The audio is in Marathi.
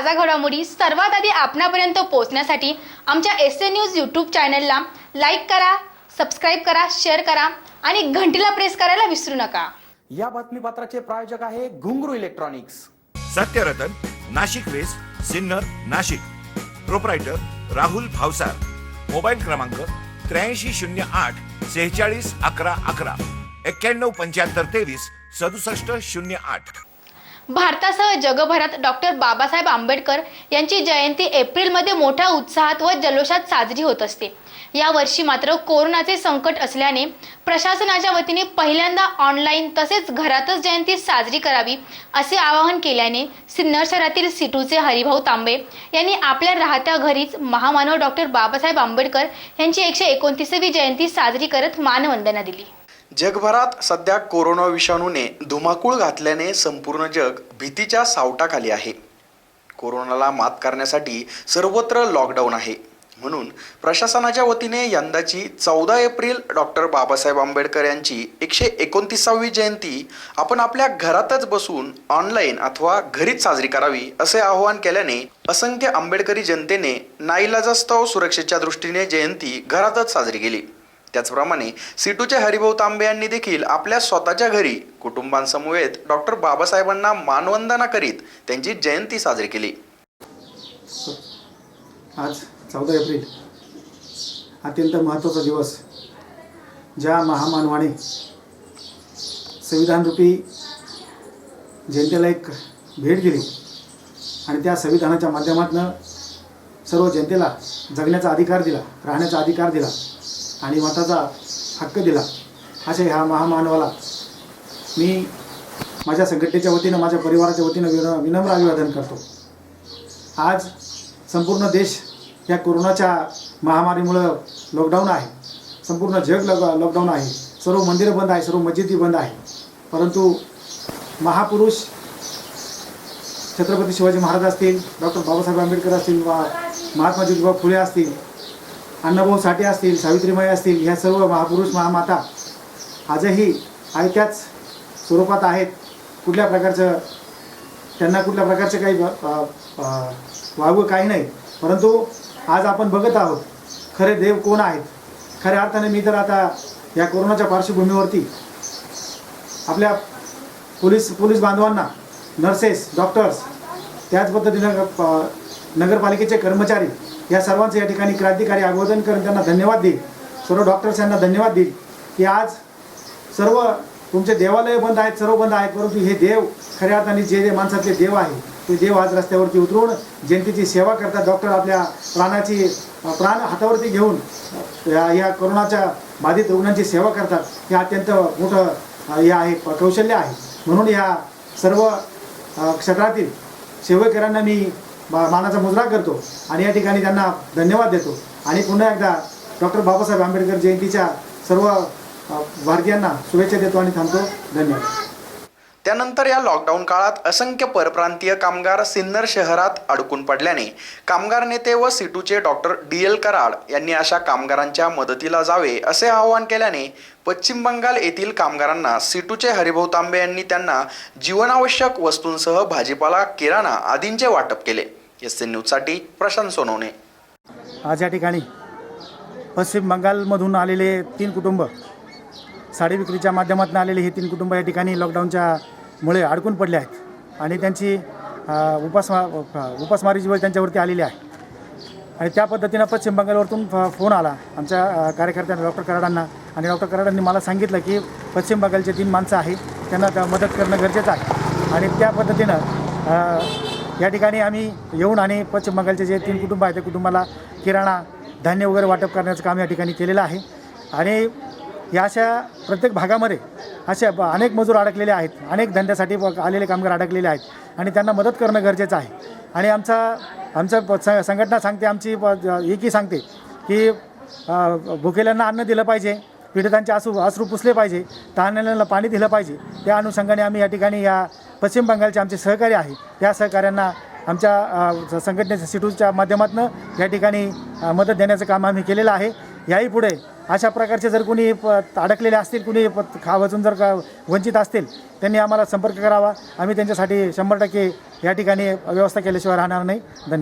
ताजा घडामोडी सर्वात आधी आपणापर्यंत पोहोचण्यासाठी आमच्या एस ए न्यूज यूट्यूब चॅनलला लाईक करा सबस्क्राईब करा शेअर करा आणि घंटीला प्रेस करायला विसरू नका. या बातमीपत्राचे प्रायोजक आहे Ghungroo electronics Satyaratan Nashik west Sinnar Nashik. Proprietor Rahul Bhavsar. Mobile क्रमांक त्र्याऐंशी शून्य आठ सेहेचाळीस अकरा अकरा. एक्क्याण्णव पंच्याहत्तर तेवीस सदुसष्ट शून्य आठ. भारतासह जगभरात डॉक्टर बाबासाहेब आंबेडकर यांची जयंती एप्रिलमध्ये मोठ्या उत्साहात व जल्लोषात साजरी होत असते. यावर्षी मात्र कोरोनाचे संकट असल्याने प्रशासनाच्या वतीने पहिल्यांदा ऑनलाईन तसेच घरातच जयंती साजरी करावी असे आवाहन केल्याने सिन्नर शहरातील सिटूचे हरिभाऊ तांबे यांनी आपल्या राहत्या घरीच महामानव डॉक्टर बाबासाहेब आंबेडकर यांची एकशे एकोणतीसावी जयंती साजरी करत मानवंदना दिली. जगभरात सध्या कोरोना विषाणूने धुमाकूळ घातल्याने संपूर्ण जग भीतीच्या सावटाखाली आहे. कोरोनाला मात करण्यासाठी सर्वत्र लॉकडाऊन आहे. म्हणून प्रशासनाच्या वतीने यंदाची चौदा एप्रिल डॉक्टर बाबासाहेब आंबेडकर यांची एकशे एकोणतीसावी जयंती आपण आपल्या घरातच बसून ऑनलाईन अथवा घरीच साजरी करावी असे आवाहन केल्याने असंख्य आंबेडकरी जनतेने नाईलाजास्तव सुरक्षेच्या दृष्टीने जयंती घरातच साजरी केली. त्याचप्रमाणे सिटूचे हरिभाऊ तांबे यांनी देखील आपल्या स्वतःच्या घरी कुटुंबांसमवेत डॉक्टर बाबासाहेबांना मानवंदना करीत त्यांची जयंती साजरी केली. आज चौदा एप्रिल अत्यंत महत्त्वाचा दिवस. ज्या महामानवाने संविधानरूपी जनतेला एक भेट दिली आणि त्या संविधानाच्या माध्यमातून सर्व जनतेला जगण्याचा अधिकार दिला राहण्याचा अधिकार दिला. आणि मताचा हक्क दिला. अशा ह्या महामानवाला. मी माझ्या संघटनेच्या वतीनं माझ्या परिवाराच्या वतीनं विन विनम्र अभिवादन करतो. आज संपूर्ण देश या कोरोनाच्या महामारीमुळं लॉकडाऊन आहे. संपूर्ण जग लॉक लॉकडाऊन आहे. सर्व मंदिरं बंद आहे सर्व मस्जिदी बंद आहे. परंतु महापुरुष छत्रपती शिवाजी महाराज असतील डॉक्टर बाबासाहेब आंबेडकर असतील महात्मा ज्योतिबा फुले असतील अण्णाभाऊ साठे असतील सावित्रीमाई असतील ह्या सर्व महापुरुष महामाता आजही आयत्याच स्वरूपात आहेत. कुठल्या प्रकारचं त्यांना कुठल्या प्रकारचं काही अ, वागवं काही नाही. परंतु आज आपण बघत आहोत खरे देव कोण आहेत? खऱ्या अर्थाने मी तर आता या कोरोनाच्या पार्श्वभूमीवरती आपल्या पोलीस पोलीस बांधवांना नर्सेस डॉक्टर्स त्याच पद्धतीनं नगरपालिकेचे कर्मचारी या सर्वांचं या ठिकाणी क्रांतिकारी आगोदन करून त्यांना धन्यवाद देईल. सर्व डॉक्टर्स यांना धन्यवाद देईल की आज सर्व तुमचे देवालय बंद आहेत सर्व बंद आहेत परंतु हे देव खऱ्या अर्थाने जे जे माणसातले देव आहे ते देव आज रस्त्यावरती उतरून जनतेची सेवा करतात. डॉक्टर आपल्या प्राणाची प्राण हातावरती घेऊन या या कोरोनाच्या बाधित रुग्णांची सेवा करतात. हे अत्यंत मोठं हे आहे कौशल्य आहे. म्हणून या सर्व क्षेत्रातील सेवेकरांना मी मानाचा मुजरा करतो आणि या ठिकाणी त्यांना धन्यवाद देतो. आणि पुन्हा एकदा डॉक्टर बाबासाहेब आंबेडकर जयंतीच्या सर्व भारतीयांना शुभेच्छा देतो आणि थांबतो. धन्यवाद. त्यानंतर या लॉकडाऊन काळात असंख्य परप्रांतीय कामगार सिन्नर शहरात अडकून पडल्याने कामगार नेते व सिटूचे डॉक्टर डी एल कराड यांनी अशा कामगारांच्या मदतीला जावे असे आवाहन केल्याने पश्चिम बंगाल येथील कामगारांना सिटूचे हरिभाऊ तांबे यांनी त्यांना जीवनावश्यक वस्तूंसह भाजीपाला किराणा आदींचे वाटप केले. एस एन न्यूजसाठी प्रशांत सोनवणे. आज या ठिकाणी पश्चिम बंगालमधून आलेले तीन कुटुंब साडी विक्रीच्या माध्यमातून आलेले हे तीन कुटुंब या ठिकाणी लॉकडाऊनच्या मुळे अडकून पडले आहेत आणि त्यांची उपासमा उपासमारीची वेळ त्यांच्यावरती आलेली आहे. आणि त्या पद्धतीनं पश्चिम बंगालवरतून फ फोन आला आमच्या कार्यकर्त्यांना डॉक्टर कराडांना. आणि डॉक्टर कराडांनी मला सांगितलं की पश्चिम बंगालचे तीन माणसं आहेत त्यांना त्या मदत करणं गरजेचं आहे. आणि त्या पद्धतीनं या ठिकाणी आम्ही येऊन आणि पश्चिम बंगालचे जे तीन कुटुंब आहेत त्या कुटुंबाला किराणा धान्य वगैरे वाटप करण्याचं काम या ठिकाणी केलेलं आहे. आणि या अशा प्रत्येक भागामध्ये अशा ब- अनेक मजूर अडकलेले आहेत अनेक धंद्यासाठी आलेले कामगार अडकलेले आहेत आणि त्यांना मदत करणं गरजेचं आहे. आणि आमचा आमचं प- स- संघटना सांगते आमची प- एकी सांगते की भुकेल्यांना अन्न दिलं पाहिजे पीडितांचे आसू अश्रू पुसले पाहिजे तहानलेल्यांना पाणी दिलं पाहिजे. त्या अनुषंगाने आम्ही या ठिकाणी या पश्चिम बंगालचे आमचे सहकारी आहे त्या सहकाऱ्यांना आमच्या संघटनेच्या सिटूच्या माध्यमातून या ठिकाणी मदत देण्याचं काम आम्ही केलेलं आहे. याही पुढे अशा प्रकारचे जर कुणी प अडकलेले असतील कुणी प वचून जर का वंचित असतील त्यांनी आम्हाला संपर्क करावा. आम्ही त्यांच्यासाठी शंभर टक्के या ठिकाणी व्यवस्था केल्याशिवाय राहणार नाही. धन्यवाद.